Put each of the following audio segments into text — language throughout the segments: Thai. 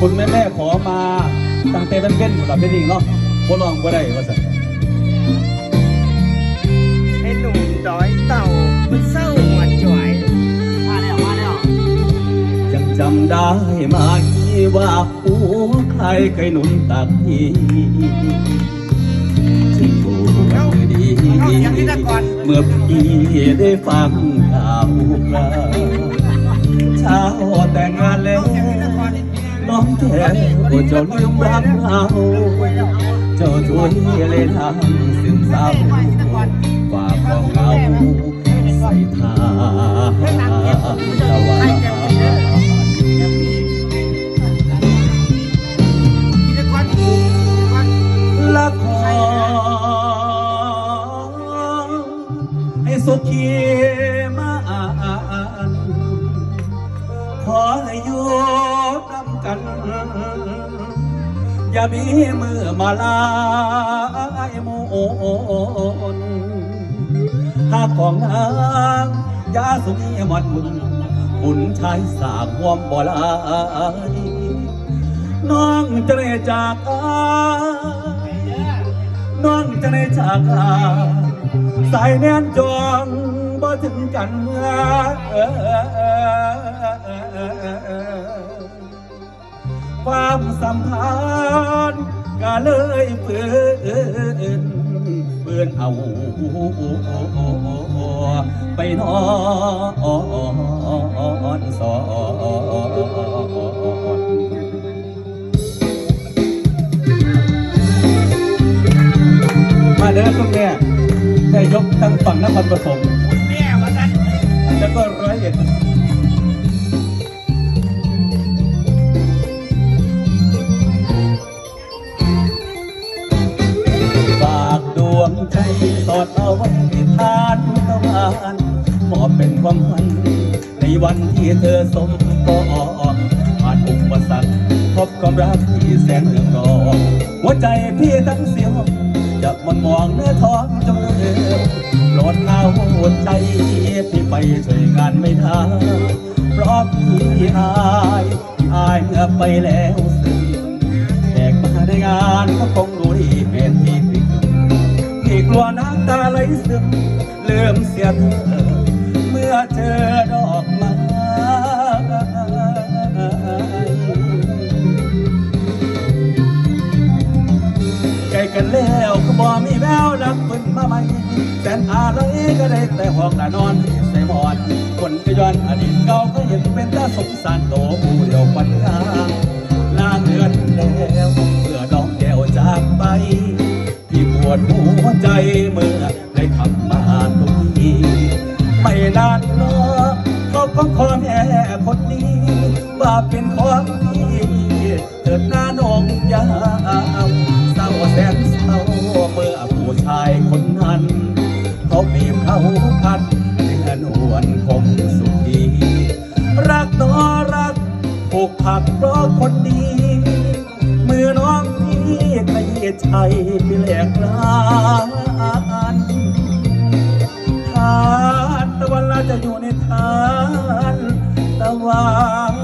คุณแม่แม่ๆขอมาตั้งแต่เป็นเป็นหลับเป็นดีเนาะบ่ลองบ่ได้ว่าสั่นให้หนุ่มดอยเต่ามันเศร้าหวนจ่วยมาแล้วมาแล้วยังจำได้ไหมว่าหัวใครเคยหนุนตักพี่ที่ผู้ดีเมื่อพี่ได้ฟังข่าวคราวเช้าแต่งงานแล้ว แท้ก็จะลืมรักเราเจ้าช่วยเลยทำซึมเศร้าฝากของเราใส่ทางตะวันละขอให้สุขี อย่ามีมือมาลายมนหากของนางยาสุนีหมดบุญบุญชายสามวมบ่ลายน้องจะได้จากน้องจะได้จากสายแน่นจองบ่ถึงกันเมื่อความสัมพันธ์ เลยเปื้อนเปื้อนเอาไปนอนสอนมาเด้อคุณแม่ได้ยกทั้งฝั่งนครปฐมแม่ว่ากันแล้วก็ร้อยเอ็ด สอดเอาไว้ทานตะวันมอบเป็นความฝัน ในวันที่เธอสมปองผ่านอุปสรรคพบความรักที่แสนเรื่องรอหัวใจพี่ทั้งเสียวจะมันมองเนื้อท้องจนเลือโปรดเอาหัวใจพี่ไปช่วยงานไม่ทันเพราะพี่อายอายเมื่อไปแล้วสิ้นแขกมาในงานก็คง ตัวน้ำตาไหลซึมเลื่อมเสียเธอเมื่อเจอดอกไม้ใกล้กันแล้วก็บ่มีแววรักเพิ่นมาใหม่แสนอะไรก็ได้แต่ห้องละนอนใส่หมอนคนก็ย้อนอดีตเก่าก็เห็นเป็นตาสงสารโตผู้เดียวปัญญาลาเงินแล้ว ดหัวใจเมื่อได้ทำมาตรงนี้ไม่นานเนอะเขาก็ขอแม่คนนี้ว่าเป็นของพี่เถิดหน้าน้องยาวเศร้าแสนเศร้าเมื่อผู้ชายคนนั้น เขาบีบเขาคัดเนื้อนวลคงสุขีรักต่อรักผูกผักเพราะคนดีมือน้องพี่ ช่พี่แหลกลานทานตะวันเราจะอยู่ในทานตะวัน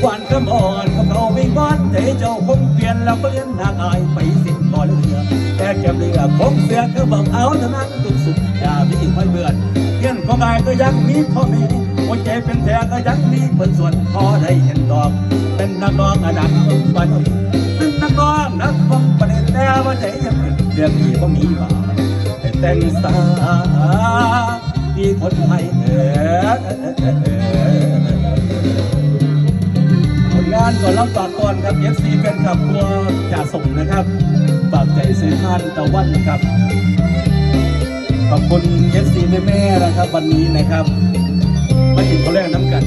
หวานคำอ่อนของเขาไม่งอนใจเจ้าคงเปลี่ยนแล้วเปลี่ยนนางอายไปสิ้นบ่อเรือ แต่แก้มเรือคงเสือคือบังเอาเท่านั้นทุกสุขอย่ามีไม่เบื่อเพียนของอายก็ยังมีพ่อแม่ หัวใจเป็นแผลก็ยังมีเปิดส่วนพอได้เห็นดอก เป็นนักร้องอดังบันเป็นนักร้องนักฟังประเด็นแล้ว่าใจยังเป็นเรื่องที่บ่มีว่าแต่แต่งสาที่คนไทยเออผลงานก่อนรับฝากก่อนครับ FC แฟนคลับครัวจ่าส่งนะครับฝากใจเซทานตะวันนะครับขอบคุณ FC แม่ๆนะครับวันนี้นะครับ มากินข้าวแรกน้ำกัน